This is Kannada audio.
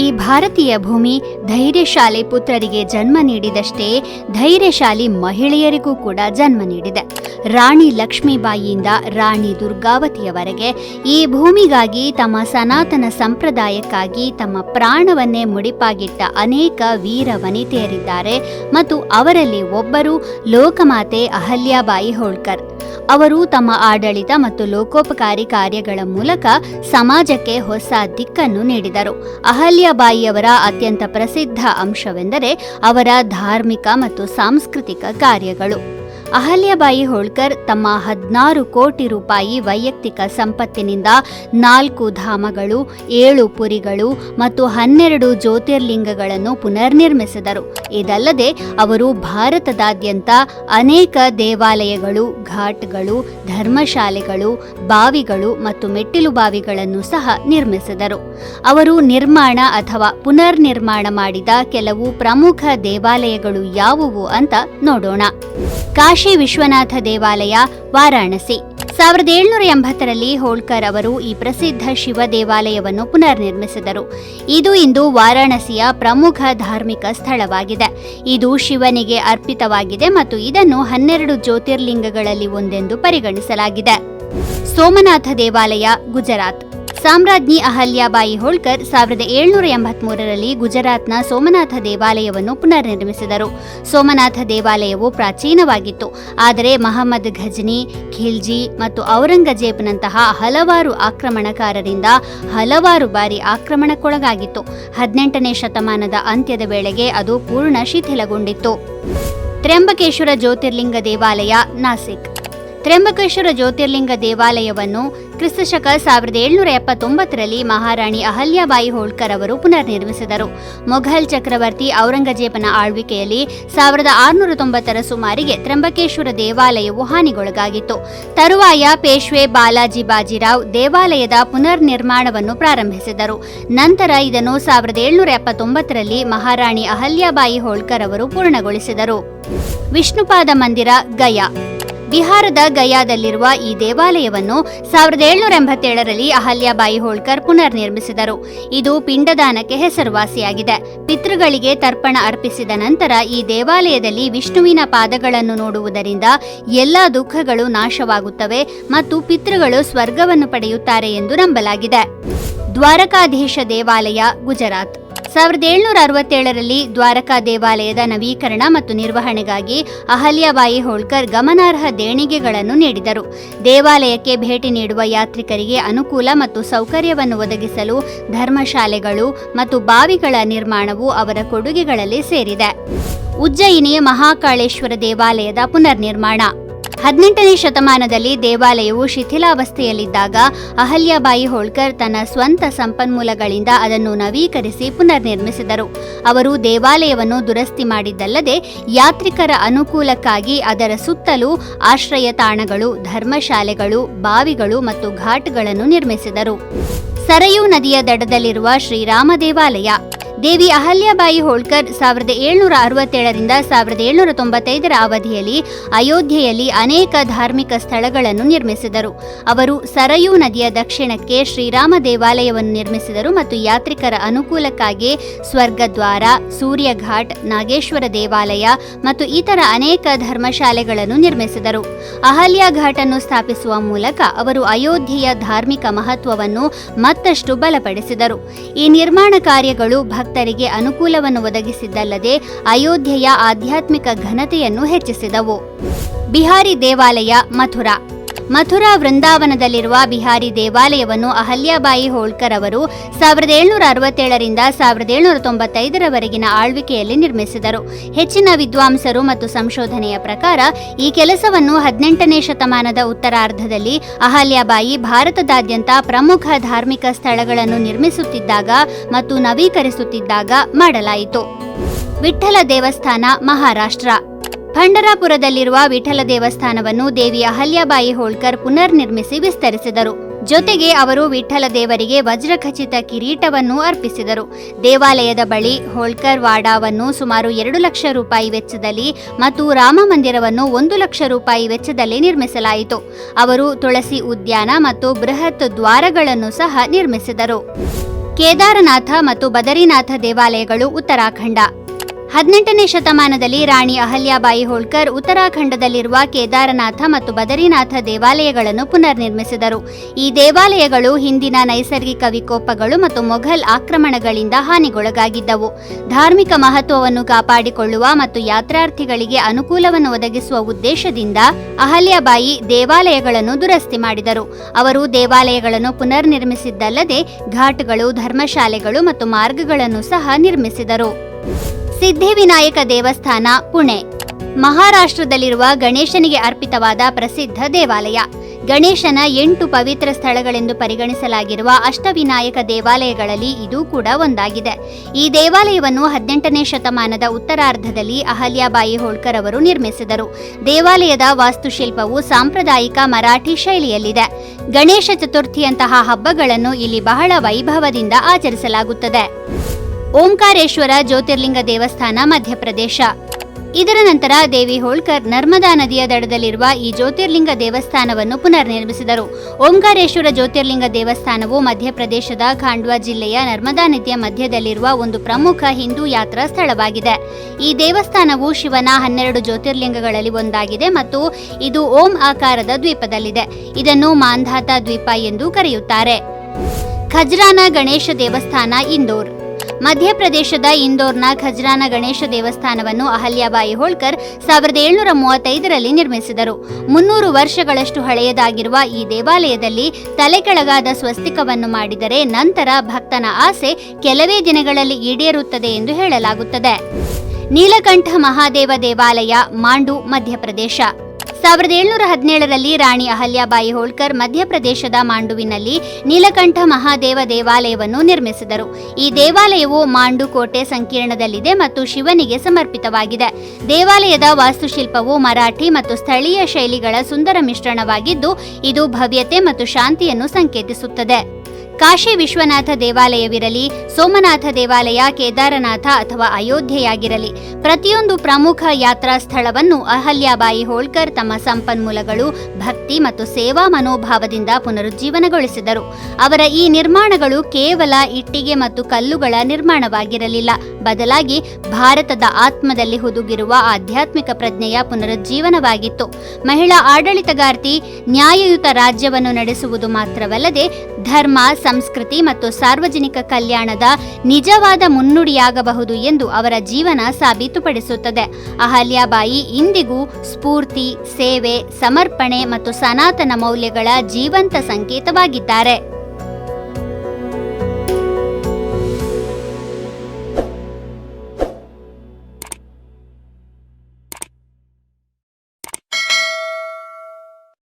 ಈ ಭಾರತೀಯ ಭೂಮಿ ಧೈರ್ಯಶಾಲಿ ಪುತ್ರರಿಗೆ ಜನ್ಮ ನೀಡಿದಷ್ಟೇ ಧೈರ್ಯಶಾಲಿ ಮಹಿಳೆಯರಿಗೂ ಕೂಡ ಜನ್ಮ ನೀಡಿದೆ. ರಾಣಿ ಲಕ್ಷ್ಮೀಬಾಯಿಯಿಂದ ರಾಣಿ ದುರ್ಗಾವತಿಯವರೆಗೆ ಈ ಭೂಮಿಗಾಗಿ ತಮ್ಮ ಸನಾತನ ಸಂಪ್ರದಾಯಕ್ಕಾಗಿ ತಮ್ಮ ಪ್ರಾಣವನ್ನೇ ಮುಡಿಪಾಗಿಟ್ಟ ಅನೇಕ ವೀರ ವನಿತೆಯರಿದ್ದಾರೆ ಮತ್ತು ಅವರಲ್ಲಿ ಒಬ್ಬರು ಲೋಕಮಾತೆ ಅಹಲ್ಯಾಬಾಯಿ ಹೋಳ್ಕರ್. ಅವರು ತಮ್ಮ ಆಡಳಿತ ಮತ್ತು ಲೋಕೋಪಕಾರಿ ಕಾರ್ಯಗಳ ಮೂಲಕ ಸಮಾಜಕ್ಕೆ ಹೊಸ ದಿಕ್ಕನ್ನು ನೀಡಿದರು. ಅಹಲ್ಯಾಬಾಯಿಯವರ ಅತ್ಯಂತ ಪ್ರಸಿದ್ಧ ಅಂಶವೆಂದರೆ ಅವರ ಧಾರ್ಮಿಕ ಮತ್ತು ಸಾಂಸ್ಕೃತಿಕ ಕಾರ್ಯಗಳು. ಅಹಲ್ಯಾಬಾಯಿ ಹೋಳ್ಕರ್ ತಮ್ಮ ಹದಿನಾರು ಕೋಟಿ ರೂಪಾಯಿ ವೈಯಕ್ತಿಕ ಸಂಪತ್ತಿನಿಂದ ನಾಲ್ಕು ಧಾಮಗಳು, ಏಳು ಪುರಿಗಳು ಮತ್ತು ಹನ್ನೆರಡು ಜ್ಯೋತಿರ್ಲಿಂಗಗಳನ್ನು ಪುನರ್ನಿರ್ಮಿಸಿದರು. ಇದಲ್ಲದೆ ಅವರು ಭಾರತದಾದ್ಯಂತ ಅನೇಕ ದೇವಾಲಯಗಳು, ಘಾಟ್ಗಳು, ಧರ್ಮಶಾಲೆಗಳು, ಬಾವಿಗಳು ಮತ್ತು ಮೆಟ್ಟಿಲು ಬಾವಿಗಳನ್ನು ಸಹ ನಿರ್ಮಿಸಿದರು. ಅವರು ನಿರ್ಮಾಣ ಅಥವಾ ಪುನರ್ನಿರ್ಮಾಣ ಮಾಡಿದ ಕೆಲವು ಪ್ರಮುಖ ದೇವಾಲಯಗಳು ಯಾವುವು ಅಂತ ನೋಡೋಣ. ಕಾಶಿ ವಿಶ್ವನಾಥ ದೇವಾಲಯ, ವಾರಾಣಸಿ. ಸಾವಿರದ ಏಳುನೂರ ಎಂಬತ್ತರಲ್ಲಿ ಹೋಳ್ಕರ್ ಅವರು ಈ ಪ್ರಸಿದ್ಧ ಶಿವ ದೇವಾಲಯವನ್ನು ಪುನರ್ನಿರ್ಮಿಸಿದರು. ಇದು ಇಂದು ವಾರಾಣಸಿಯ ಪ್ರಮುಖ ಧಾರ್ಮಿಕ ಸ್ಥಳವಾಗಿದೆ. ಇದು ಶಿವನಿಗೆ ಅರ್ಪಿತವಾಗಿದೆ ಮತ್ತು ಇದನ್ನು ಹನ್ನೆರಡು ಜ್ಯೋತಿರ್ಲಿಂಗಗಳಲ್ಲಿ ಒಂದೆಂದು ಪರಿಗಣಿಸಲಾಗಿದೆ. ಸೋಮನಾಥ ದೇವಾಲಯ, ಗುಜರಾತ್. ಸಾಮ್ರಾಜ್ಞಿ ಅಹಲ್ಯಾಬಾಯಿ ಹೋಳ್ಕರ್ ಸಾವಿರದ ಏಳ್ನೂರ ಎಂಬತ್ಮೂರರಲ್ಲಿ ಗುಜರಾತ್ನ ಸೋಮನಾಥ ದೇವಾಲಯವನ್ನು ಪುನರ್ನಿರ್ಮಿಸಿದರು. ಸೋಮನಾಥ ದೇವಾಲಯವು ಪ್ರಾಚೀನವಾಗಿತ್ತು. ಆದರೆ ಮಹಮ್ಮದ್ ಘಜ್ನಿ, ಖಿಲ್ಜಿ ಮತ್ತು ಔರಂಗಜೇಬ್ನಂತಹ ಹಲವಾರು ಆಕ್ರಮಣಕಾರರಿಂದ ಹಲವಾರು ಬಾರಿ ಆಕ್ರಮಣಕ್ಕೊಳಗಾಗಿತ್ತು. ಹದಿನೆಂಟನೇ ಶತಮಾನದ ಅಂತ್ಯದ ವೇಳೆಗೆ ಅದು ಪೂರ್ಣ ಶಿಥಿಲಗೊಂಡಿತ್ತು. ತ್ರ್ಯಂಬಕೇಶ್ವರ ಜ್ಯೋತಿರ್ಲಿಂಗ ದೇವಾಲಯ, ನಾಸಿಕ್. ತ್ರ್ಯಂಬಕೇಶ್ವರ ಜ್ಯೋತಿರ್ಲಿಂಗ ದೇವಾಲಯವನ್ನು ಕ್ರಿಸ್ತಶಕ ಸಾವಿರದ ಏಳುನೂರ ಎಪ್ಪತ್ತೊಂಬತ್ತರಲ್ಲಿ ಮಹಾರಾಣಿ ಅಹಲ್ಯಾಬಾಯಿ ಹೋಳ್ಕರ್ ಅವರು ಪುನರ್ನಿರ್ಮಿಸಿದರು. ಮೊಘಲ್ ಚಕ್ರವರ್ತಿ ಔರಂಗಜೇಬನ ಆಳ್ವಿಕೆಯಲ್ಲಿ ಸಾವಿರದ ಆರುನೂರ ತೊಂಬತ್ತರ ಸುಮಾರಿಗೆ ತ್ರ್ಯಂಬಕೇಶ್ವರ ದೇವಾಲಯವು ಹಾನಿಗೊಳಗಾಗಿತ್ತು. ತರುವಾಯ ಪೇಶ್ವೆ ಬಾಲಾಜಿ ಬಾಜಿರಾವ್ ದೇವಾಲಯದ ಪುನರ್ನಿರ್ಮಾಣವನ್ನು ಪ್ರಾರಂಭಿಸಿದರು. ನಂತರ ಇದನ್ನು ಸಾವಿರದ ಏಳುನೂರ ಎಪ್ಪತ್ತೊಂಬತ್ತರಲ್ಲಿ ಮಹಾರಾಣಿ ಅಹಲ್ಯಾಬಾಯಿ ಹೋಳ್ಕರ್ ಅವರು ಪೂರ್ಣಗೊಳಿಸಿದರು. ವಿಷ್ಣುಪಾದ ಮಂದಿರ ಗಯಾ. ಬಿಹಾರದ ಗಯಾದಲ್ಲಿರುವ ಈ ದೇವಾಲಯವನ್ನು ಸಾವಿರದ ಏಳುನೂರ ಎಂಬತ್ತೇಳರಲ್ಲಿ ಅಹಲ್ಯಾಬಾಯಿ ಹೋಳ್ಕರ್ ಪುನರ್ನಿರ್ಮಿಸಿದರು ಇದು ಪಿಂಡದಾನಕ್ಕೆ ಹೆಸರುವಾಸಿಯಾಗಿದೆ. ಪಿತೃಗಳಿಗೆ ತರ್ಪಣ ಅರ್ಪಿಸಿದ ನಂತರ ಈ ದೇವಾಲಯದಲ್ಲಿ ವಿಷ್ಣುವಿನ ಪಾದಗಳನ್ನು ನೋಡುವುದರಿಂದ ಎಲ್ಲ ದುಃಖಗಳು ನಾಶವಾಗುತ್ತವೆ ಮತ್ತು ಪಿತೃಗಳು ಸ್ವರ್ಗವನ್ನು ಪಡೆಯುತ್ತಾರೆ ಎಂದು ನಂಬಲಾಗಿದೆ. ದ್ವಾರಕಾಧೀಶ ದೇವಾಲಯ, ಗುಜರಾತ್. ಸಾವಿರದ ಏಳ್ನೂರ ಅರವತ್ತೇಳರಲ್ಲಿ ದ್ವಾರಕಾ ದೇವಾಲಯದ ನವೀಕರಣ ಮತ್ತು ನಿರ್ವಹಣೆಗಾಗಿ ಅಹಲ್ಯಬಾಯಿ ಹೋಳ್ಕರ್ ಗಮನಾರ್ಹ ದೇಣಿಗೆಗಳನ್ನು ನೀಡಿದರು. ದೇವಾಲಯಕ್ಕೆ ಭೇಟಿ ನೀಡುವ ಯಾತ್ರಿಕರಿಗೆ ಅನುಕೂಲ ಮತ್ತು ಸೌಕರ್ಯವನ್ನು ಒದಗಿಸಲು ಧರ್ಮಶಾಲೆಗಳು ಮತ್ತು ಬಾವಿಗಳ ನಿರ್ಮಾಣವು ಅವರ ಕೊಡುಗೆಗಳಲ್ಲಿ ಸೇರಿದೆ. ಉಜ್ಜಯಿನಿ ಮಹಾಕಾಳೇಶ್ವರ ದೇವಾಲಯದ ಪುನರ್ನಿರ್ಮಾಣ ಹದಿನೆಂಟನೇ ಶತಮಾನದಲ್ಲಿ ದೇವಾಲಯವು ಶಿಥಿಲಾವಸ್ಥೆಯಲ್ಲಿದ್ದಾಗ ಅಹಲ್ಯಾಬಾಯಿ ಹೋಳ್ಕರ್ ತನ್ನ ಸ್ವಂತ ಸಂಪನ್ಮೂಲಗಳಿಂದ ಅದನ್ನು ನವೀಕರಿಸಿ ಪುನರ್ನಿರ್ಮಿಸಿದರು. ಅವರು ದೇವಾಲಯವನ್ನು ದುರಸ್ತಿ ಮಾಡಿದ್ದಲ್ಲದೆ ಯಾತ್ರಿಕರ ಅನುಕೂಲಕ್ಕಾಗಿ ಅದರ ಸುತ್ತಲೂ ಆಶ್ರಯ ತಾಣಗಳು ಧರ್ಮಶಾಲೆಗಳು, ಬಾವಿಗಳು ಮತ್ತು ಘಾಟ್ಗಳನ್ನು ನಿರ್ಮಿಸಿದರು. ಸರಯೂ ನದಿಯ ದಡದಲ್ಲಿರುವ ಶ್ರೀರಾಮ ದೇವಾಲಯ. ದೇವಿ ಅಹಲ್ಯಾಬಾಯಿ ಹೋಳ್ಕರ್ ಸಾವಿರದ ಏಳ್ನೂರ ಅರವತ್ತೇಳರಿಂದ ಸಾವಿರದ ಏಳ್ನೂರ ತೊಂಬತ್ತೈದರ ಅವಧಿಯಲ್ಲಿ ಅಯೋಧ್ಯೆಯಲ್ಲಿ ಅನೇಕ ಧಾರ್ಮಿಕ ಸ್ಥಳಗಳನ್ನು ನಿರ್ಮಿಸಿದರು. ಅವರು ಸರಯೂ ನದಿಯ ದಕ್ಷಿಣಕ್ಕೆ ಶ್ರೀರಾಮ ದೇವಾಲಯವನ್ನು ನಿರ್ಮಿಸಿದರು ಮತ್ತು ಯಾತ್ರಿಕರ ಅನುಕೂಲಕ್ಕಾಗಿ ಸ್ವರ್ಗದ್ವಾರ, ಸೂರ್ಯಘಾಟ್, ನಾಗೇಶ್ವರ ದೇವಾಲಯ ಮತ್ತು ಇತರ ಅನೇಕ ಧರ್ಮಶಾಲೆಗಳನ್ನು ನಿರ್ಮಿಸಿದರು. ಅಹಲ್ಯಾ ಘಾಟನ್ನು ಸ್ಥಾಪಿಸುವ ಮೂಲಕ ಅವರು ಅಯೋಧ್ಯೆಯ ಧಾರ್ಮಿಕ ಮಹತ್ವವನ್ನು ಮತ್ತಷ್ಟು ಬಲಪಡಿಸಿದರು. ಈ ನಿರ್ಮಾಣ ಕಾರ್ಯಗಳು ಭಕ್ತರಿಗೆ ಅನುಕೂಲವನ್ನು ಒದಗಿಸಿದ್ದಲ್ಲದೆ ಅಯೋಧ್ಯೆಯ ಆಧ್ಯಾತ್ಮಿಕ ಘನತೆಯನ್ನು ಹೆಚ್ಚಿಸಿದವು. ಬಿಹಾರಿ ದೇವಾಲಯ ಮಥುರಾ. ಮಥುರಾ ವೃಂದಾವನದಲ್ಲಿರುವ ಬಿಹಾರಿ ದೇವಾಲಯವನ್ನು ಅಹಲ್ಯಾಬಾಯಿ ಹೋಳ್ಕರ್ ಅವರು ಸಾವಿರದ ಏಳ್ನೂರ ಅರವತ್ತೇಳರಿಂದ ಸಾವಿರದ ಏಳ್ನೂರ ತೊಂಬತ್ತೈದರವರೆಗಿನ ಆಳ್ವಿಕೆಯಲ್ಲಿ ನಿರ್ಮಿಸಿದರು. ಹೆಚ್ಚಿನ ವಿದ್ವಾಂಸರು ಮತ್ತು ಸಂಶೋಧನೆಯ ಪ್ರಕಾರ ಈ ಕೆಲಸವನ್ನು ಹದಿನೆಂಟನೇ ಶತಮಾನದ ಉತ್ತರಾರ್ಧದಲ್ಲಿ ಅಹಲ್ಯಾಬಾಯಿ ಭಾರತದಾದ್ಯಂತ ಪ್ರಮುಖ ಧಾರ್ಮಿಕ ಸ್ಥಳಗಳನ್ನು ನಿರ್ಮಿಸುತ್ತಿದ್ದಾಗ ಮತ್ತು ನವೀಕರಿಸುತ್ತಿದ್ದಾಗ ಮಾಡಲಾಯಿತು. ವಿಠ್ಠಲ ದೇವಸ್ಥಾನ, ಮಹಾರಾಷ್ಟ್ರ. ಪಂಡರಾಪುರದಲ್ಲಿರುವ ವಿಠಲ ದೇವಸ್ಥಾನವನ್ನು ದೇವಿ ಅಹಲ್ಯಾಬಾಯಿ ಹೋಳ್ಕರ್ ಪುನರ್ನಿರ್ಮಿಸಿ ವಿಸ್ತರಿಸಿದರು. ಜೊತೆಗೆ ಅವರು ವಿಠಲ ದೇವರಿಗೆ ವಜ್ರಖಚಿತ ಕಿರೀಟವನ್ನು ಅರ್ಪಿಸಿದರು. ದೇವಾಲಯದ ಬಳಿ ಹೋಳ್ಕರ್ ವಾಡಾವನ್ನು ಸುಮಾರು ಎರಡು ಲಕ್ಷ ರೂಪಾಯಿ ವೆಚ್ಚದಲ್ಲಿ ಮತ್ತು ರಾಮ ಮಂದಿರವನ್ನು ಒಂದು ಲಕ್ಷ ರೂಪಾಯಿ ವೆಚ್ಚದಲ್ಲಿ ನಿರ್ಮಿಸಲಾಯಿತು. ಅವರು ತುಳಸಿ ಉದ್ಯಾನ ಮತ್ತು ಬೃಹತ್ ದ್ವಾರಗಳನ್ನು ಸಹ ನಿರ್ಮಿಸಿದರು. ಕೇದಾರನಾಥ ಮತ್ತು ಬದರಿನಾಥ ದೇವಾಲಯಗಳು ಉತ್ತರಾಖಂಡ. ಹದಿನೆಂಟನೇ ಶತಮಾನದಲ್ಲಿ ರಾಣಿ ಅಹಲ್ಯಾಬಾಯಿ ಹೋಳ್ಕರ್ ಉತ್ತರಾಖಂಡದಲ್ಲಿರುವ ಕೇದಾರನಾಥ ಮತ್ತು ಬದರಿನಾಥ ದೇವಾಲಯಗಳನ್ನು ಪುನರ್ನಿರ್ಮಿಸಿದರು. ಈ ದೇವಾಲಯಗಳು ಹಿಂದಿನ ನೈಸರ್ಗಿಕ ವಿಕೋಪಗಳು ಮತ್ತು ಮೊಘಲ್ ಆಕ್ರಮಣಗಳಿಂದ ಹಾನಿಗೊಳಗಾಗಿದ್ದವು. ಧಾರ್ಮಿಕ ಮಹತ್ವವನ್ನು ಕಾಪಾಡಿಕೊಳ್ಳುವ ಮತ್ತು ಯಾತ್ರಾರ್ಥಿಗಳಿಗೆ ಅನುಕೂಲವನ್ನು ಒದಗಿಸುವ ಉದ್ದೇಶದಿಂದ ಅಹಲ್ಯಾಬಾಯಿ ದೇವಾಲಯಗಳನ್ನು ದುರಸ್ತಿ ಮಾಡಿದರು. ಅವರು ದೇವಾಲಯಗಳನ್ನು ಪುನರ್ನಿರ್ಮಿಸಿದ್ದಲ್ಲದೆ ಘಾಟ್ಗಳು, ಧರ್ಮಶಾಲೆಗಳು ಮತ್ತು ಮಾರ್ಗಗಳನ್ನು ಸಹ ನಿರ್ಮಿಸಿದರು. ಸಿದ್ಧಿವಿನಾಯಕ ದೇವಸ್ಥಾನ, ಪುಣೆ. ಮಹಾರಾಷ್ಟ್ರದಲ್ಲಿರುವ ಗಣೇಶನಿಗೆ ಅರ್ಪಿತವಾದ ಪ್ರಸಿದ್ಧ ದೇವಾಲಯ. ಗಣೇಶನ ಎಂಟು ಪವಿತ್ರ ಸ್ಥಳಗಳೆಂದು ಪರಿಗಣಿಸಲಾಗಿರುವ ಅಷ್ಟವಿನಾಯಕ ದೇವಾಲಯಗಳಲ್ಲಿ ಇದು ಕೂಡ ಒಂದಾಗಿದೆ. ಈ ದೇವಾಲಯವನ್ನು ಹದಿನೆಂಟನೇ ಶತಮಾನದ ಉತ್ತರಾರ್ಧದಲ್ಲಿ ಅಹಲ್ಯಾಬಾಯಿ ಹೋಳ್ಕರ್ ಅವರು ನಿರ್ಮಿಸಿದರು. ದೇವಾಲಯದ ವಾಸ್ತುಶಿಲ್ಪವು ಸಾಂಪ್ರದಾಯಿಕ ಮರಾಠಿ ಶೈಲಿಯಲ್ಲಿದೆ. ಗಣೇಶ ಚತುರ್ಥಿಯಂತಹ ಹಬ್ಬಗಳನ್ನು ಇಲ್ಲಿ ಬಹಳ ವೈಭವದಿಂದ ಆಚರಿಸಲಾಗುತ್ತದೆ. ಓಂಕಾರೇಶ್ವರ ಜ್ಯೋತಿರ್ಲಿಂಗ ದೇವಸ್ಥಾನ, ಮಧ್ಯಪ್ರದೇಶ. ಇದರ ನಂತರ ದೇವಿ ಹೋಳ್ಕರ್ ನರ್ಮದಾ ನದಿಯ ದಡದಲ್ಲಿರುವ ಈ ಜ್ಯೋತಿರ್ಲಿಂಗ ದೇವಸ್ಥಾನವನ್ನು ಪುನರ್ನಿರ್ಮಿಸಿದರು. ಓಂಕಾರೇಶ್ವರ ಜ್ಯೋತಿರ್ಲಿಂಗ ದೇವಸ್ಥಾನವು ಮಧ್ಯಪ್ರದೇಶದ ಖಾಂಡ್ವಾ ಜಿಲ್ಲೆಯ ನರ್ಮದಾ ನದಿಯ ಮಧ್ಯದಲ್ಲಿರುವ ಒಂದು ಪ್ರಮುಖ ಹಿಂದೂ ಯಾತ್ರಾ ಸ್ಥಳವಾಗಿದೆ. ಈ ದೇವಸ್ಥಾನವು ಶಿವನ ಹನ್ನೆರಡು ಜ್ಯೋತಿರ್ಲಿಂಗಗಳಲ್ಲಿ ಒಂದಾಗಿದೆ ಮತ್ತು ಇದು ಓಂ ಆಕಾರದ ದ್ವೀಪದಲ್ಲಿದೆ. ಇದನ್ನು ಮಾಂಧಾತ ದ್ವೀಪ ಎಂದು ಕರೆಯುತ್ತಾರೆ. ಖಜ್ರಾನ ಗಣೇಶ ದೇವಸ್ಥಾನ, ಇಂದೋರ್. ಮಧ್ಯಪ್ರದೇಶದ ಇಂದೋರ್ನ ಖಜ್ರಾನ ಗಣೇಶ ದೇವಸ್ಥಾನವನ್ನು ಅಹಲ್ಯಾಬಾಯಿ ಹೋಳ್ಕರ್ ಸಾವಿರದ ಏಳುನೂರ ಮೂವತ್ತೈದರಲ್ಲಿ ನಿರ್ಮಿಸಿದರು. ಮುನ್ನೂರು ವರ್ಷಗಳಷ್ಟು ಹಳೆಯದಾಗಿರುವ ಈ ದೇವಾಲಯದಲ್ಲಿ ತಲೆಕೆಳಗಾದ ಸ್ವಸ್ತಿಕವನ್ನು ಮಾಡಿದರೆ ನಂತರ ಭಕ್ತನ ಆಸೆ ಕೆಲವೇ ದಿನಗಳಲ್ಲಿ ಈಡೇರುತ್ತದೆ ಎಂದು ಹೇಳಲಾಗುತ್ತದೆ. ನೀಲಕಂಠ ಮಹಾದೇವ ದೇವಾಲಯ, ಮಾಂಡು, ಮಧ್ಯಪ್ರದೇಶ. ಸಾವಿರದ ಏಳ್ನೂರ ಹದಿನೇಳರಲ್ಲಿ ರಾಣಿ ಅಹಲ್ಯಾಬಾಯಿ ಹೋಳ್ಕರ್ ಮಧ್ಯಪ್ರದೇಶದ ಮಾಂಡುವಿನಲ್ಲಿ ನೀಲಕಂಠ ಮಹಾದೇವ ದೇವಾಲಯವನ್ನು ನಿರ್ಮಿಸಿದರು. ಈ ದೇವಾಲಯವು ಮಾಂಡು ಕೋಟೆ ಸಂಕೀರ್ಣದಲ್ಲಿದೆ ಮತ್ತು ಶಿವನಿಗೆ ಸಮರ್ಪಿತವಾಗಿದೆ. ದೇವಾಲಯದ ವಾಸ್ತುಶಿಲ್ಪವು ಮರಾಠಿ ಮತ್ತು ಸ್ಥಳೀಯ ಶೈಲಿಗಳ ಸುಂದರ ಮಿಶ್ರಣವಾಗಿದ್ದು, ಇದು ಭವ್ಯತೆ ಮತ್ತು ಶಾಂತಿಯನ್ನು ಸಂಕೇತಿಸುತ್ತದೆ. ಕಾಶಿ ವಿಶ್ವನಾಥ ದೇವಾಲಯವಿರಲಿ, ಸೋಮನಾಥ ದೇವಾಲಯ, ಕೇದಾರನಾಥ ಅಥವಾ ಅಯೋಧ್ಯೆಯಾಗಿರಲಿ. ಪ್ರತಿಯೊಂದು ಪ್ರಮುಖ ಯಾತ್ರಾ ಸ್ಥಳವನ್ನು ಅಹಲ್ಯಾಬಾಯಿ ಹೋಳ್ಕರ್ ತಮ್ಮ ಸಂಪನ್ಮೂಲಗಳು, ಭಕ್ತಿ ಮತ್ತು ಸೇವಾ ಮನೋಭಾವದಿಂದ ಪುನರುಜ್ಜೀವನಗೊಳಿಸಿದರು. ಅವರ ಈ ನಿರ್ಮಾಣಗಳು ಕೇವಲ ಇಟ್ಟಿಗೆ ಮತ್ತು ಕಲ್ಲುಗಳ ನಿರ್ಮಾಣವಾಗಿರಲಿಲ್ಲ. ಬದಲಾಗಿ ಭಾರತದ ಆತ್ಮದಲ್ಲಿ ಹುದುಗಿರುವ ಆಧ್ಯಾತ್ಮಿಕ ಪ್ರಜ್ಞೆಯ ಪುನರುಜ್ಜೀವನವಾಗಿತ್ತು. ಮಹಿಳಾ ಆಡಳಿತಗಾರ್ತಿ ನ್ಯಾಯಯುತ ರಾಜ್ಯವನ್ನು ನಡೆಸುವುದು ಮಾತ್ರವಲ್ಲದೆ ಧರ್ಮ ಸಂಸ್ಕೃತಿ ಮತ್ತು ಸಾರ್ವಜನಿಕ ಕಲ್ಯಾಣದ ನಿಜವಾದ ಮುನ್ನುಡಿಯಾಗಬಹುದು ಎಂದು ಅವರ ಜೀವನ ಸಾಬೀತುಪಡಿಸುತ್ತದೆ. ಅಹಲ್ಯಾಬಾಯಿ ಇಂದಿಗೂ ಸ್ಫೂರ್ತಿ, ಸೇವೆ, ಸಮರ್ಪಣೆ ಮತ್ತು ಸನಾತನ ಮೌಲ್ಯಗಳ ಜೀವಂತ ಸಂಕೇತವಾಗಿದ್ದಾರೆ.